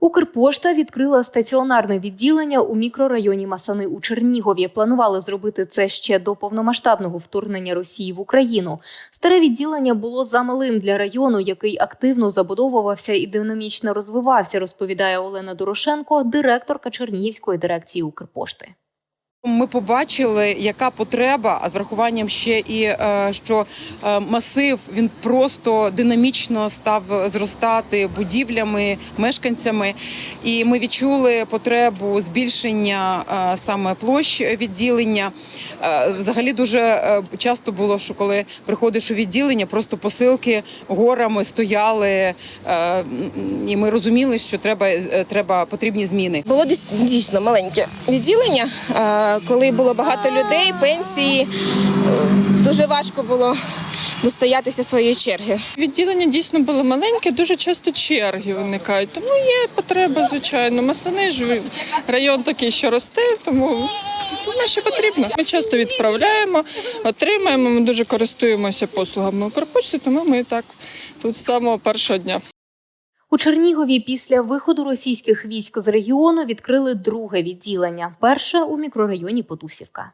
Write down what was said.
Укрпошта відкрила стаціонарне відділення у мікрорайоні Масани у Чернігові. Планували зробити це ще до повномасштабного вторгнення Росії в Україну. Старе відділення було замалим для району, який активно забудовувався і динамічно розвивався, розповідає Олена Дорошенко, директорка Чернігівської дирекції Укрпошти. Ми побачили, яка потреба, а з врахуванням ще і е, що е, масив він просто динамічно став зростати будівлями, мешканцями. І ми відчули потребу збільшення е, саме площ відділення. Взагалі дуже часто було, що коли приходиш у відділення, просто посилки горами стояли, і ми розуміли, що треба, треба потрібні зміни. Було дійс- дійсно маленьке відділення, коли було багато людей, пенсії. е, Дуже важко було достоятися своєї черги. Відділення дійсно було маленьке, дуже часто черги виникають. Тому є потреба, звичайно. Масани ж район такий, що росте, тому тому що потрібно. Ми часто відправляємо, отримаємо. Ми дуже користуємося послугами Укрпочти, тому ми так тут з самого першого дня. У Чернігові після виходу російських військ з регіону відкрили друге відділення. Перше у мікрорайоні Потусівка.